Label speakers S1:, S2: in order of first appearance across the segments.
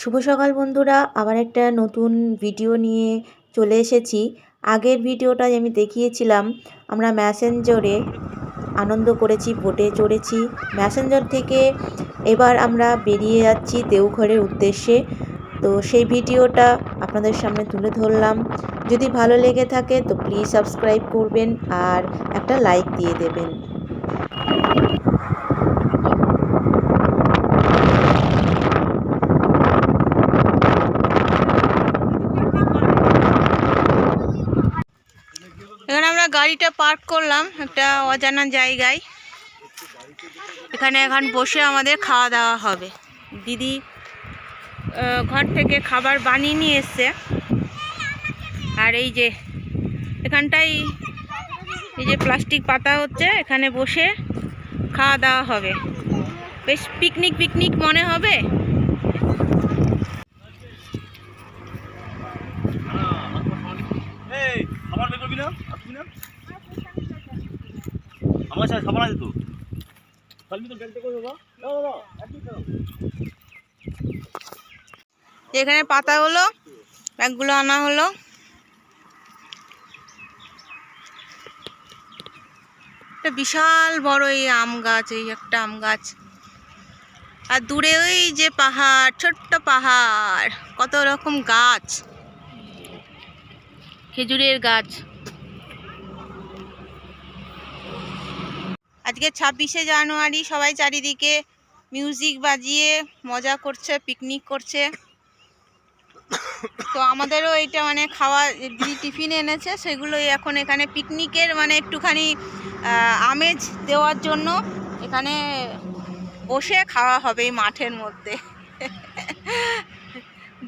S1: শুভ সকাল বন্ধুরা, আবার একটা নতুন ভিডিও নিয়ে চলে এসেছি। আগের ভিডিওটা আমি দেখিয়েছিলাম, আমরা ম্যাসেঞ্জরে আনন্দ করেছি বোটে চড়েছি। ম্যাসেঞ্জর থেকে এবার আমরা বেরিয়ে যাচ্ছি দেওঘরের উদ্দেশ্যে। তো সেই ভিডিওটা আপনাদের সামনে তুলে ধরলাম। যদি ভালো লেগে থাকে তো প্লিজ সাবস্ক্রাইব করবেন আর একটা লাইক দিয়ে দেবেন।
S2: এখানে আমরা গাড়িটা পার্ক করলাম একটা অজানা জায়গায়। এখানে এখন বসে আমাদের খাওয়া দাওয়া হবে। দিদি ঘর থেকে খাবার বানিয়ে নিয়ে এসছে। আর এই যে এখানটাই এই যে প্লাস্টিক পাতা হচ্ছে, এখানে বসে খাওয়া দাওয়া হবে। বেশ পিকনিক পিকনিক মনে হবে?
S3: এই আমার সাথে খাবার আছে তো?
S2: এখানে পাতা হলো ব্যাগগুলো আনা হলো। একটা বিশাল বড় এই আম গাছ, এই একটা আম গাছ। আর দূরে ওই যে পাহাড়, ছোট্ট পাহাড়, কত রকম গাছ। খেজুরের গাছ। আজকে ছাব্বিশে জানুয়ারি, সবাই চারিদিকে মিউজিক বাজিয়ে মজা করছে পিকনিক করছে। তো আমাদেরও এইটা মানে খাওয়া দিদি টিফিন এনেছে, সেগুলোই এখন এখানে পিকনিকের মানে একটুখানি আমেজ দেওয়ার জন্য এখানে বসে খাওয়া হবে এই মাঠের মধ্যে।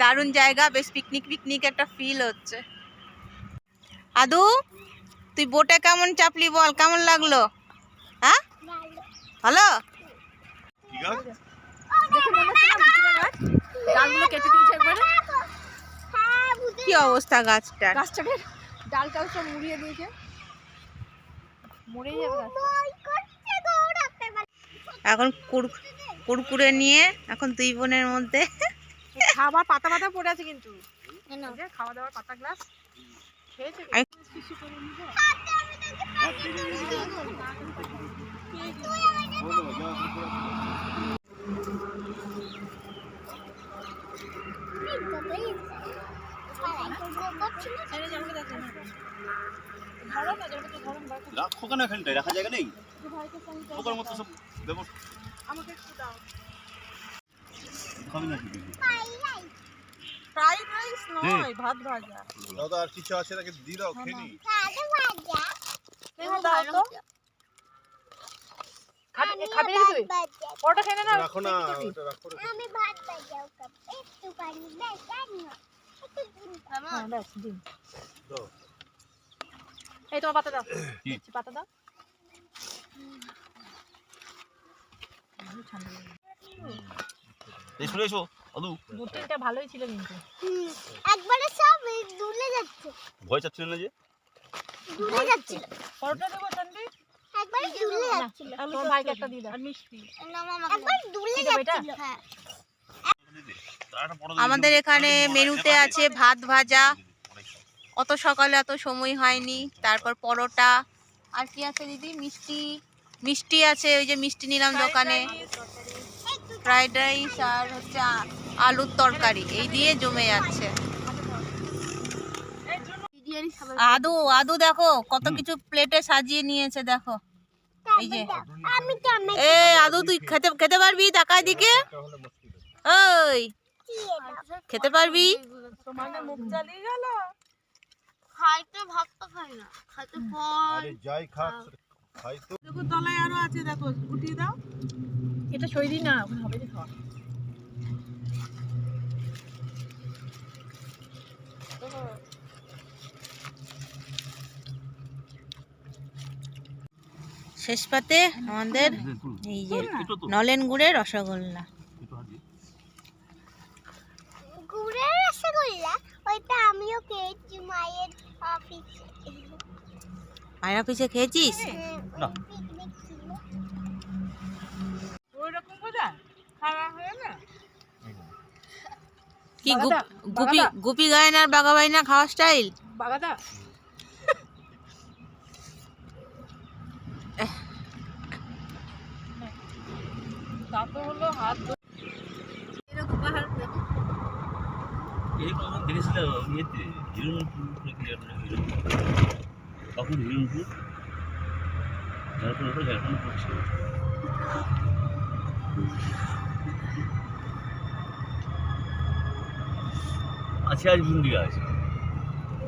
S2: দারুণ জায়গা, বেশ পিকনিক পিকনিক একটা ফিল হচ্ছে। আদু, তুই বোটে কেমন চাপলি বল, কেমন লাগল?
S3: ঠিক
S4: ডালগুলো কেটে দিয়েছে একবারে।
S2: কি অবস্থা গাছটার
S4: গাছটাকে ডাল টাল সব মুড়িয়ে দিয়েছে। মরে যাবে
S2: এখন কুর- কুরকুরে নিয়ে এখন দুই বোনের মধ্যে।
S4: খাবার পাতা পাতা পড়ে আছে কিন্তু। খাওয়া দাওয়ার পাতা গ্লাস খেয়েছে
S3: রাখো কেন এখানটায়? রাখা জায়গা নেই? পোকার মতো সব ব্যবস্থা।
S4: আমাকে একটু দাও।
S3: খাবি না
S4: ফ্রাইড রাইস নয় ভাত ভাজা।
S5: দাদা আর কিছু আছে নাকি? খেয়ে নি।
S4: তুমি দাও তো। খাবি তুই খেয়ে নে
S5: রাখো না।
S6: আমি ভাত বাজাও কাপ একটুখানি বেশ জানি
S4: হ্যাঁ, দিন।
S5: দাও।
S4: এই তোমার পাতা দাও।
S3: কি?
S4: পাতা দাও। লেগে গেছে।
S3: এসো
S4: তিনটা ভালোই ছিল কিন্তু।
S6: একবারে সব দুলে যাচ্ছে।
S3: ভয় চাচ্ছিল না যে?
S6: দুলে যাচ্ছিল
S4: পরোটা দেবো তোমার ভাইকে একটা দিয়ে দাও মিষ্টি।
S6: যাচ্ছিল। হ্যাঁ।
S2: আমাদের এখানে মেনুতে আছে ভাত ভাজা। অত সকালে এত সময় হয়নি। তারপর পরোটা। আর কি আছে দিদি? মিষ্টি। মিষ্টি আছে ওই যে মিষ্টি নিলাম দোকানে। ফ্রাইড রাইস আর হচ্ছে আলুর তরকারি। এই দিয়ে জমে যাচ্ছে। আদু আদু দেখো কত কিছু প্লেটে সাজিয়ে নিয়েছে দেখো। এই যে
S6: আমি
S2: এ আদু তুই খেতে খেতে পারবি টাকার দিকে? ওই খেতে পারবি?
S6: খাইতে ভাত তো খাই না খাইতে
S5: যাই
S4: দেখো তলায় আরও আছে দেখো উঠিয়ে দাও। এটা সইরি না হবে খাওয়া।
S2: শেষ পাতে আমাদের এই যে নলেন গুড়ের রসগোল্লা।
S6: গুড়ের রসগোল্লা ওইটা আমিও খেয়েছি মায়ের অফিসে
S2: মায়ের অফিসে খেয়েছিস?
S4: হয়ে না।
S2: কি গুপি। গুপি গায় না বাঘা বাইনা খাওয়া স্টাইল
S4: বাগাদা তারপর হলো হাত
S3: এরকম আমার দেখেছিল ইয়েতে হিরণপুর তখন হিরণপুর ঝাড়খণ্ড ঝাড়খণ্ড পড়ছে আছে আজ বুন্দি আছে।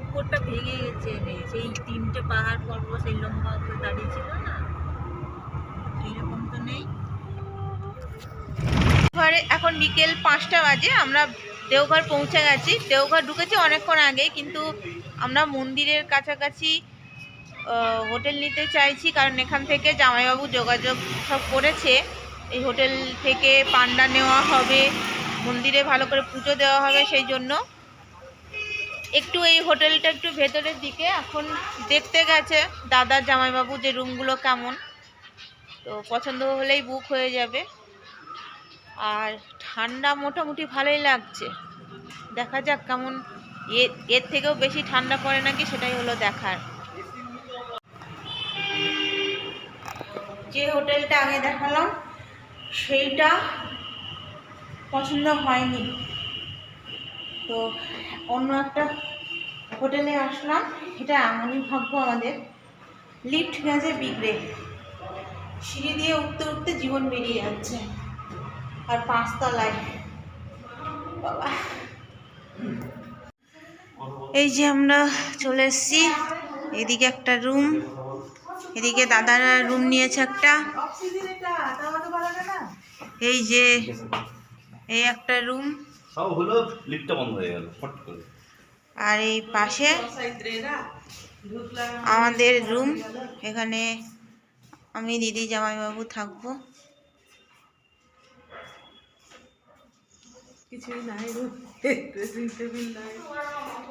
S1: উপরটা ভেঙে গেছে সেই তিনটে পাহাড় পর্ব সেই লম্বা উপরে দাঁড়িয়ে না সেইরকম তো নেই
S2: ঘরে এখন বিকেল পাঁচটা বাজে, আমরা দেওঘর পৌঁছে গেছি। দেওঘর ঢুকেছি অনেকক্ষণ আগে, কিন্তু আমরা মন্দিরের কাছাকাছি হোটেল নিতে চাইছি, কারণ এখান থেকে জামাইবাবু যোগাযোগ সব করেছে। এই হোটেল থেকে পান্ডা নেওয়া হবে, মন্দিরে ভালো করে পুজো দেওয়া হবে সেই জন্য। একটু এই হোটেলটা একটু ভেতরের দিকে, এখন দেখতে গেছে দাদার জামাইবাবু যে রুমগুলো কেমন। তো পছন্দ হলেই বুক হয়ে যাবে। আর ঠান্ডা মোটামুটি ভালোই লাগছে। দেখা যাক কেমন এর এর থেকেও বেশি ঠান্ডা পড়ে নাকি সেটাই হলো দেখার। যে হোটেলটা আগে দেখালাম, সেইটা পছন্দ হয়নি। তো অন্য একটা হোটেলে আসলাম, এটা এমনই ভাগ্য আমাদের। লিফট গেছে বিগড়ে। সিঁড়ি দিয়ে উঠতে উঠতে জীবন বেরিয়ে যাচ্ছে। আর পাঁচতলায় বাবা। এই যে আমরা চলে এসেছি। এদিকে একটা রুম। এদিকে দাদারা রুম নিয়েছে একটা। এই যে এই একটা রুম।
S3: সব হলো লিফটটা বন্ধ হয়ে গেল ফট করে।
S2: আর এই পাশে আমাদের রুম। এখানে আমি দিদি জামাইবাবু থাকব।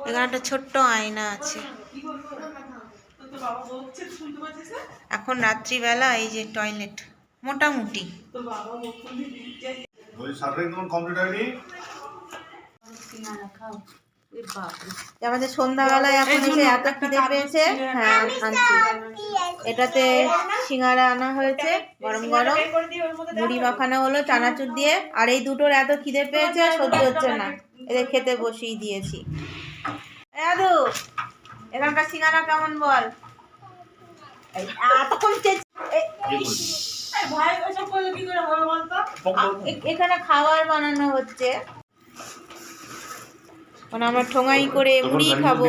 S2: এখানে একটা ছোট্ট আয়না আছে। এখন রাত্রিবেলা এই যে টয়লেট মোটামুটি।
S5: কমপ্লিট হয়নি
S2: আমাদের সন্ধ্যাবেলায় এখন এসে এত খিদে পেয়েছে। হ্যাঁ আনছি। এটাতে সিঙ্গারা আনা হয়েছে গরম গরম। মুড়ি মাখানো হলো চানাচুর দিয়ে। আর এই দুটোর এত খিদে পেয়েছে সহ্য হচ্ছে না। এদের খেতে বসিয়ে দিয়েছি। এদু এখানকার সিঙ্গারা কেমন বল? এতক্ষণ এখানে খাবার বানানো হচ্ছে। মানে আমরা ঠোঙাই করে মুড়ি খাব।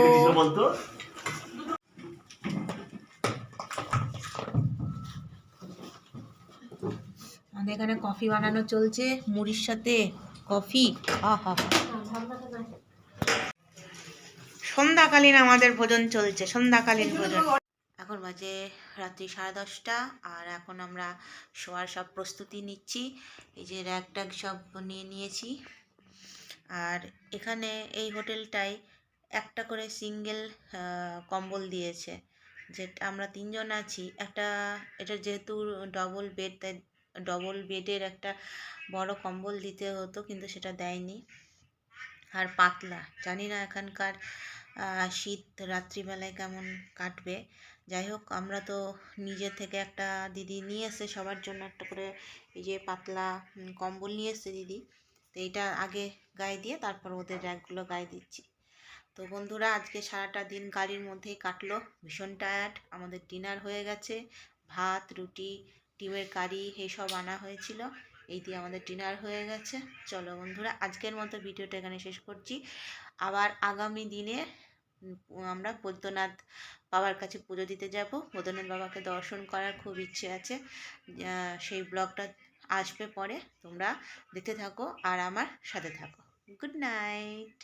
S2: আমাদের এখানে কফি বানানো চলছে মুড়ির সাথে কফি। আহা। সন্ধ্যাকালীন আমাদের ভোজন চলছে সন্ধ্যাকালীন ভোজন। এখন বাজে রাত্রি সাড়ে দশটা আর এখন আমরা শোয়ার সব প্রস্তুতি নিচ্ছি। এই যে র্যাক ট্যাগ সব নিয়ে নিয়েছি। আর এখানে এই হোটেলটায় একটা করে সিঙ্গেল কম্বল দিয়েছে। যেটা আমরা তিনজন আছি, একটা এটা যেহেতু ডবল বেড তাই ডবল বেডের একটা বড় কম্বল দিতে হতো, কিন্তু সেটা দেয়নি। আর পাতলা, জানি না এখানকার শীত রাত্রিবেলায় কেমন কাটবে। যাই হোক, আমরা তো নিজে থেকে একটা দিদি নিয়ে এসে সবার জন্য একটা করে এই যে পাতলা কম্বল নিয়ে এসছে দিদি। তো এইটা আগে গায়ে দিয়ে তারপর ওদের র্যাকগুলো গায়ে দিচ্ছি। তো বন্ধুরা, আজকে সারাটা দিন গাড়ির মধ্যেই কাটলো। ভীষণ টায়ার্ড আমাদের ডিনার হয়ে গেছে। ভাত, রুটি, ডিমের কারি এইসব আনা হয়েছিল। এই দিয়ে আমাদের ডিনার হয়ে গেছে। চলো বন্ধুরা, আজকের মতো ভিডিওটা এখানে শেষ করছি। আবার আগামী দিনে আমরা বৈদ্যনাথ বাবার কাছে পুজো দিতে যাব। বৈদ্যনাথ বাবাকে দর্শন করার খুব ইচ্ছে আছে। সেই ব্লগটা আসবে পরে তোমরা দেখতে থাকো আর আমার সাথে থাকো। Good night.